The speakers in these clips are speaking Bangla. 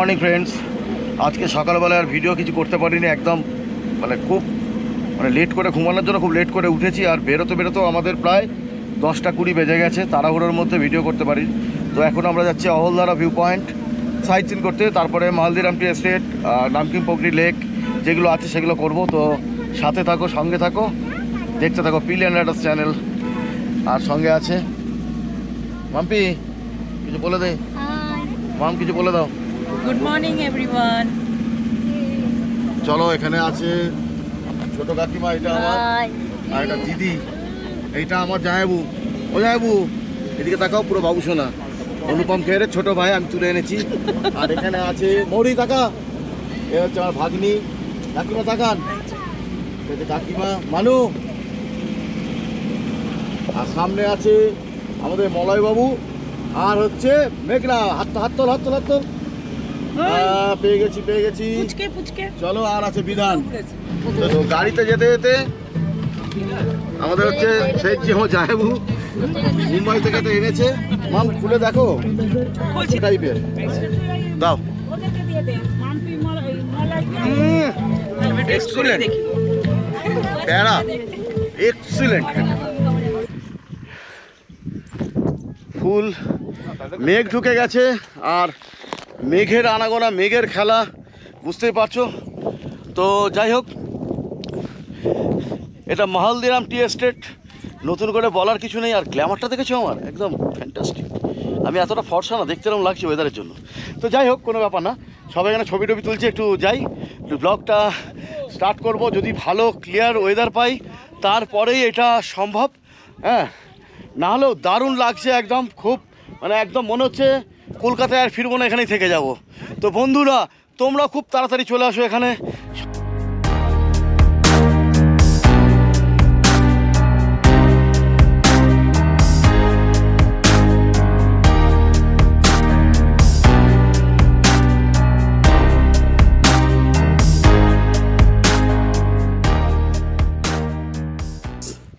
Morning friends. আজকে সকালবেলা আর ভিডিও কিছু করতে পারিনি একদম মানে খুব মানে লেট করে ঘুমানোর জন্য খুব লেট করে উঠেছি আর বেরোতে বেরোতেও আমাদের প্রায় দশটা কুড়ি বেজে গেছে তাড়াহুড়োর মধ্যে ভিডিও করতে পারি। তো এখন আমরা যাচ্ছি Ahaldara view point sight seen করতে তারপরে মালদিরামটি এস্টেট নামকিং পকরি লেক যেগুলো আছে সেগুলো করব। তো সাথে থাকো সঙ্গে থাকো দেখতে থাকো পিলিয়ান রাইডার্স চ্যানেল আর সঙ্গে আছে মাম্পি কিছু বলে দে। মাম কিছু বলে দাও। গুড মর্নিং এভরিওয়ান চলো এখানে আছে ছোট কাকিমা এটা আমার আর এটা দিদি এইটা আমার জায়াবু ও জায়াবু এদিকে তাকাও পুরো বাবু সোনা। অনুপম খেয়ের ছোট ভাই আমি তুলে এনেছি। আর এখানে আছে মৌরি কাকা এ হচ্ছে আমার ভাগ্নি। কাকিমা তাকান। এটা কাকিমা মানু। আর সামনে আছে আমাদের মলয় বাবু আর হচ্ছে মেঘনা হাত হাত তোল হাত তোল হাত তোল। আহ, পেয়ে গেছি পেয়ে গেছি। পুচকে পুচকে। চলো আর আছে বিধান। তো গাড়িতে যেতে যেতে আমাদের হচ্ছে শেখ জিমো জাহেবু মুম্বাই থেকে তো এনেছে। মাম খুলে দেখো। টাইপের দাও। এক্সিলেন্ট প্যারা। এক্সিলেন্ট ফুল মেঘ ঢুকে গেছে আর মেঘের আনাগোনা, মেঘের খেলা, বুঝতেই পারছ? তো যাই হোক, এটা মাহালদিরাম টি এস্টেট, নতুন করে বলার কিছু নেই, আর গ্ল্যামারটা দেখেছ আমার? একদম ফ্যান্টাস্টিক আমি এতটা ফর্সা না, দেখতে এরকম লাগছে ওয়েদারের জন্য। তো যাই হোক, কোনো ব্যাপার না, সবাই এখানে ছবি টবি তুলছে, একটু যাই, একটু ব্লগটা স্টার্ট করব, যদি ভালো ক্লিয়ার ওয়েদার পাই, তারপরেই এটা সম্ভব হ্যাঁ? না হলেও দারুণ লাগছে একদম, খুব মানে একদম মনে হচ্ছে কলকাতায় আর ফিরবো না এখানেই থেকে যাব। তো বন্ধুরা তোমরা খুব তাড়াতাড়ি চলে আসো এখানে।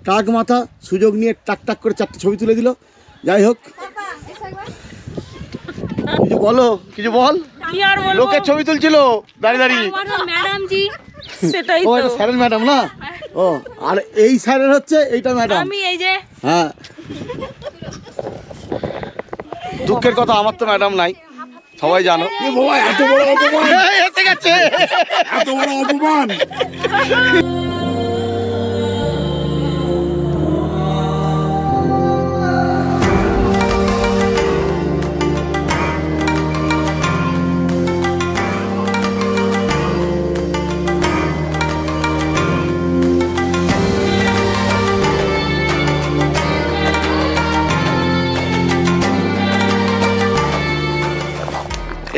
টাক মাথা সুযোগ নিয়ে টাক টাক করে চারটে ছবি তুলে দিল। যাই হোক। কিছু বলো কিছু বল। কি লোকের ছবি তুলছিল দাঁড়িয়ে দাঁড়িয়ে। ম্যাডাম জি সেটাই তো। স্যারের ম্যাডাম না? ও আর এই স্যারের হচ্ছে এইটা ম্যাডাম আমি এই যে হ্যাঁ। দুঃখের কথা আমার তো ম্যাডাম নাই। সবাই জানো। এত বড় অপমান। এত বড় অপমান।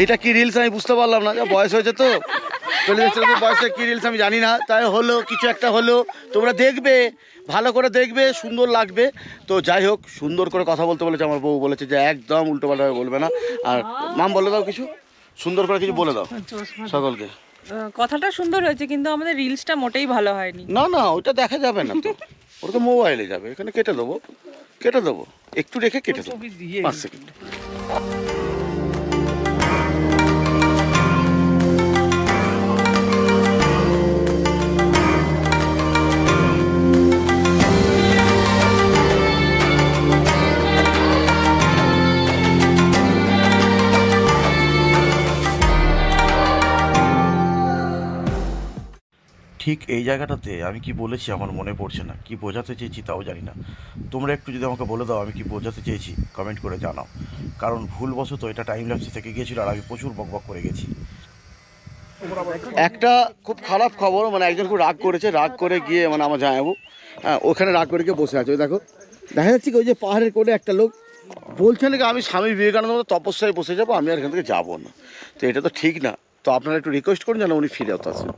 এইটা কি রিলস আমি বুঝতে পারলাম না। যা বয়স হয়েছে তো। চল্লিশ বছরের বয়সে কি রিলস আমি জানি না। তাই হলো কিছু একটা হলো। তোমরা দেখবে ভালো করে দেখবে সুন্দর লাগবে। তো যাই হোক সুন্দর করে কথা বলতে বলেছে আমার বউ। বলেছে যে একদম উল্টো পাল্টা বলবে না। আর মাম বলে দাও কিছু। সুন্দর করে কিছু বলে দাও সকলকে। কথাটা সুন্দর হয়েছে কিন্তু আমাদের রিলসটা মোটেই ভালো হয়নি। না না ওটা দেখা যাবে না তো। ওটা তো মোবাইলে যাবে। এখানে কেটে দেবো। কেটে দেবো। একটু রেখে কেটে দেবো। পাঁচ সেকেন্ড ঠিক এই জায়গাটাতে আমি কি বলেছি আমার মনে পড়ছে না। কি বোঝাতে চেয়েছি তাও জানি না। তোমরা একটু যদি আমাকে বলে দাও আমি কি বোঝাতে চেয়েছি কমেন্ট করে জানাও। কারণ ভুলবশত এটা টাইম ল্যাপসে থেকে গিয়েছিল আর আমি প্রচুর বকবক করে গেছি। একটা খুব খারাপ খবর মানে একজন খুব রাগ করেছে, রাগ করে গিয়ে মানে আমার জামাইবাবু হ্যাঁ ওখানে রাগ করে গিয়ে বসে আছে। ওই দেখো, দেখা যাচ্ছে কি ওই যে পাহাড়ের কোণে একটা লোক বলছে নাকি, আমি স্বামী বিবেকানন্দ তপস্যায় বসে যাব, আমি আর এখান থেকে যাব না। তো এটা তো ঠিক না। তো আপনারা একটু রিকোয়েস্ট করুন যেন উনি ফিরে আসেন।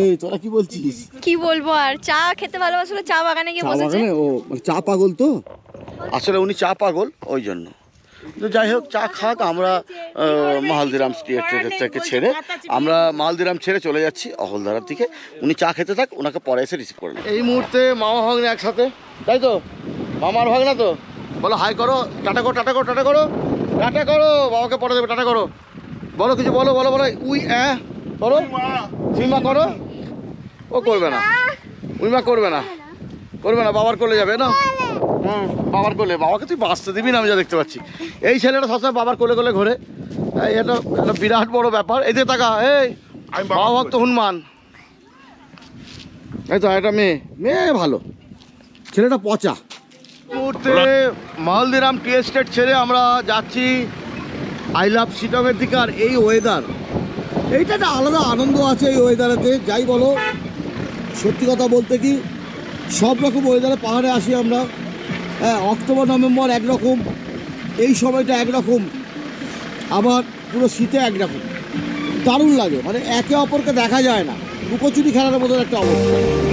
এই তোরা কি বলছিস? কি বলব আর? চা খেতে ভালোবাসলে চা বাগানে গিয়ে চা বসেছে। বাগানে? ও মানে চা পাগল তো? আসলে উনি চা পাগল ওই জন্য। তো যাই হোক চা খাক আমরা মালদিরাম থেকে ছেড়ে আমরা মালদিরাম ছেড়ে চলে যাচ্ছি অহলদারার দিকে। উনি চা খেতে থাক ওনাকে পরে এসে রিসিভ করে এই মুহূর্তে মামা ভাগ্নে একসাথে। তাই তো? মামার ভাগনা তো? বলো হাই করো টাটা করো টাটা করো টাটা করো। টাটা করো বাবাকে পরে দেবে টাটা করো। বলো কিছু বলো বলো বলো উই অ্যাঁ করো। উইমা করো। ও করবে না। উইমা করবে না। করবে না বাবার কোলে যাবে না? হুম বাবার কোলে। বাবাকে তুই বাঁচতে দিবি না আমি যা দেখতে পাচ্ছি। এই ছেলেটা সবসময় বাবার কোলে কোলে ঘোরে। এটা একটা বিরাট বড় ব্যাপার। এই যে টাকা এই। বাবা বাবা ভক্ত হনুমান। এই তো একটা মেয়ে। মেয়ে ভালো। ছেলেটা পচা। মুহূর্তে মালদিরাম টি এস্টেট ছেড়ে আমরা যাচ্ছি। আই লাভ শিটংয়ের দিকে। আর এই ওয়েদার এইটা একটা আলাদা আনন্দ আছে এই ওয়েদারেতে যাই বলো, সত্যি কথা বলতে কি, সব রকম ওয়েদারে পাহাড়ে আসি আমরা। হ্যাঁ অক্টোবর, নভেম্বর একরকম, এই সময়টা একরকম, আবার পুরো শীতে একরকম। দারুণ লাগে মানে একে অপরকে দেখা যায় না। লুকোচুরি খেলার মতো একটা অবস্থা।